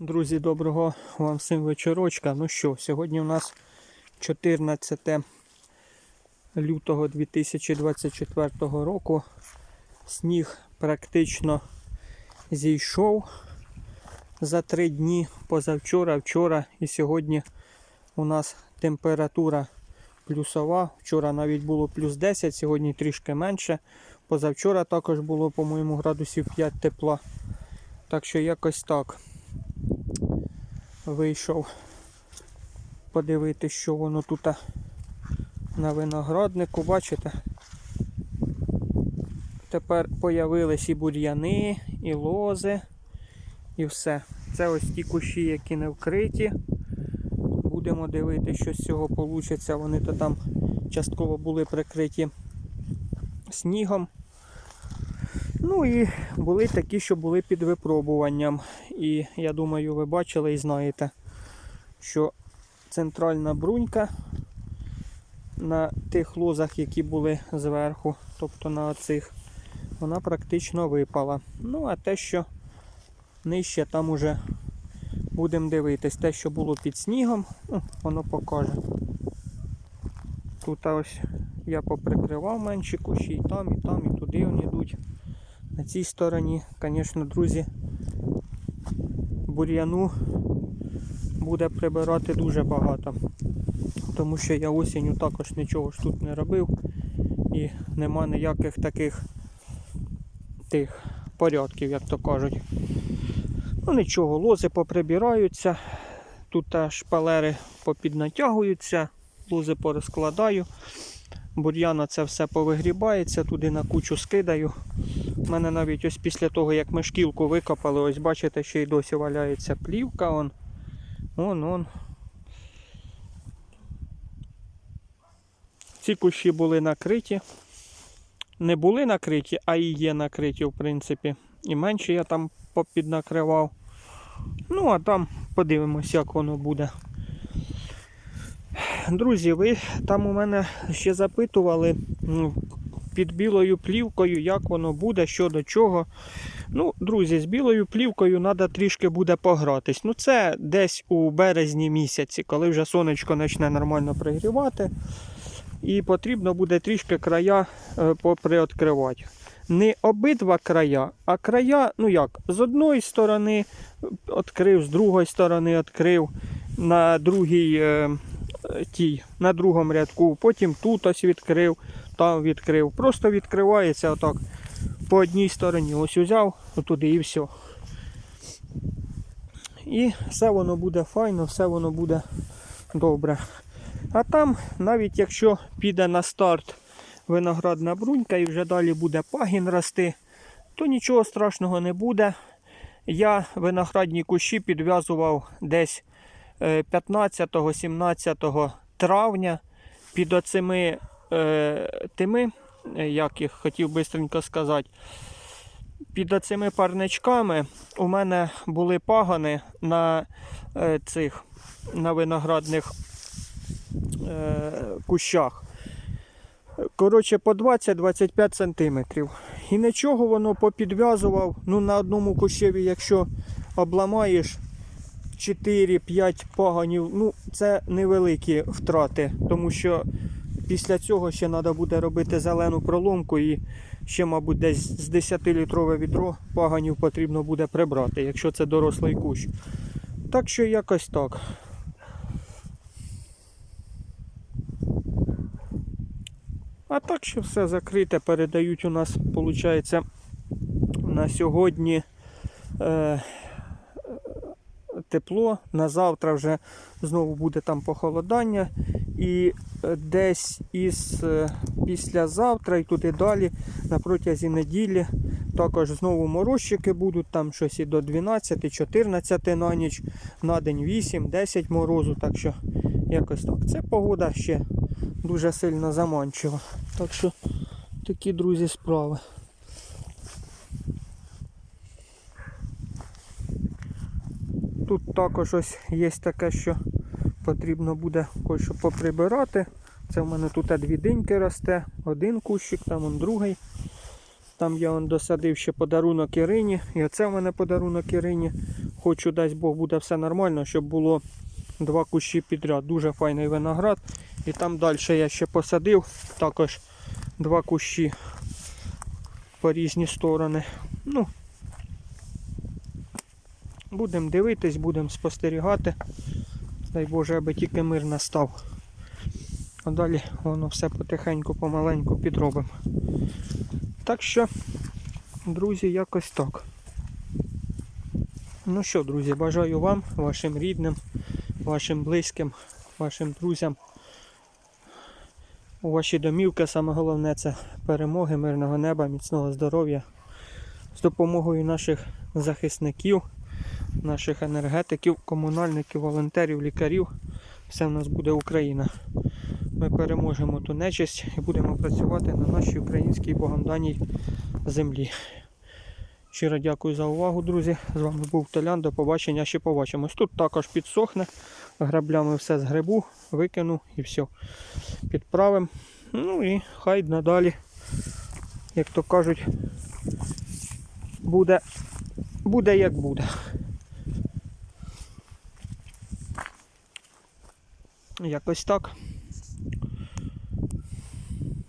Друзі, доброго вам всім вечорочка. Ну що, сьогодні у нас 14 лютого 2024 року. Сніг практично зійшов за три дні позавчора, вчора і сьогодні у нас температура плюсова. Вчора навіть було плюс 10, сьогодні трішки менше. Позавчора також було, по-моєму, градусів 5 тепла. Так що якось так вийшов подивитися, що воно тут на винограднику. Бачите? Тепер появились і бур'яни, і лози, і все. Це ось ті кущі, які не вкриті. Будемо дивитися, що з цього вийде. Вони то там частково були прикриті снігом. Ну і були такі, що були під випробуванням. І я думаю, ви бачили і знаєте, що центральна брунька на тих лозах, які були зверху, тобто на цих, вона практично випала. Ну, а те, що нижче, там уже будемо дивитись. Те, що було під снігом, ну, воно покаже. Тут ось я поприкривав менші кущі, і там, і там, і туди вони йдуть. На цій стороні, звісно, друзі, бур'яну буде прибирати дуже багато. Тому що я осінню також нічого ж тут не робив і нема ніяких таких тих порядків, як то кажуть. Ну нічого, лози поприбираються, тут аж шпалери попіднатягуються, лози порозкладаю. Бур'яна це все повигрібається, туди на кучу скидаю. У мене навіть ось після того, як ми шкілку викопали, ось бачите, ще й досі валяється плівка. Он, он, он. Ці кущі були накриті. Не були накриті, а і є накриті, в принципі. І менше я там попіднакривав. Ну, а там подивимось, як воно буде. Друзі, ви там у мене ще запитували ну, під білою плівкою, як воно буде, що до чого. Ну, друзі, з білою плівкою треба трішки буде погратись. Ну, це десь у березні місяці, коли вже сонечко почне нормально пригрівати. І потрібно буде трішки края е, поприоткривати. Не обидва края, а края, ну як, з одної сторони відкрив, з другої сторони відкрив, на другій е, тій, на другому рядку, потім тут ось відкрив, там відкрив. Просто відкривається отак по одній стороні. Ось узяв туди і все. І все воно буде файно, все воно буде добре. А там, навіть якщо піде на старт виноградна брунька і вже далі буде пагін рости, то нічого страшного не буде. Я виноградні кущі підв'язував десь 15-17 травня під оцими е, тими, е, як їх хотів бистренько сказати, під оцими парничками у мене були пагани на е, цих на виноградних е, кущах. Коротше, по 20-25 сантиметрів. І нічого воно попідв'язував. Ну, на одному кущеві, якщо обламаєш 4-5 паганів, ну це невеликі втрати, тому що після цього ще треба буде робити зелену проломку і ще, мабуть, десь з 10-літрове відро паганів потрібно буде прибрати, якщо це дорослий кущ. Так що якось так. А так що все закрите, передають у нас, виходить, на сьогодні е, тепло, на завтра вже знову буде там похолодання. І е, десь із е, післязавтра і туди далі на протязі неділі також знову морозчики будуть, там щось і до 12-14 на ніч, на день 8-10 морозу. Так що якось так. Це погода ще дуже сильно заманчива. Так що такі, друзі, справи. Тут також ось є таке, що потрібно буде кое-що поприбирати. Це в мене тут дві диньки росте, один кущик, там он другий. Там я он досадив ще подарунок Ірині. І оце в мене подарунок Ірині. хочу, дасть Бог, буде все нормально, щоб було два кущі підряд. Дуже файний виноград. І там далі я ще посадив також два кущі по різні сторони. Ну, будемо дивитись, будемо спостерігати. Дай Боже, аби тільки мир настав. А далі воно все потихеньку, помаленьку підробимо. Так що, друзі, якось так. Ну що, друзі, бажаю вам, вашим рідним, вашим близьким, вашим друзям. У ваші домівки саме головне це перемоги, мирного неба, міцного здоров'я. З допомогою наших захисників, наших енергетиків, комунальників, волонтерів, лікарів. Все в нас буде Україна. Ми переможемо ту нечисть і будемо працювати на нашій українській Богом даній землі. Щиро дякую за увагу, друзі. З вами був Толян. До побачення. Ще побачимось. Тут також підсохне. Граблями все з грибу, викину і все. Підправимо. Ну і хай надалі, як то кажуть, буде, буде як буде. Якось так.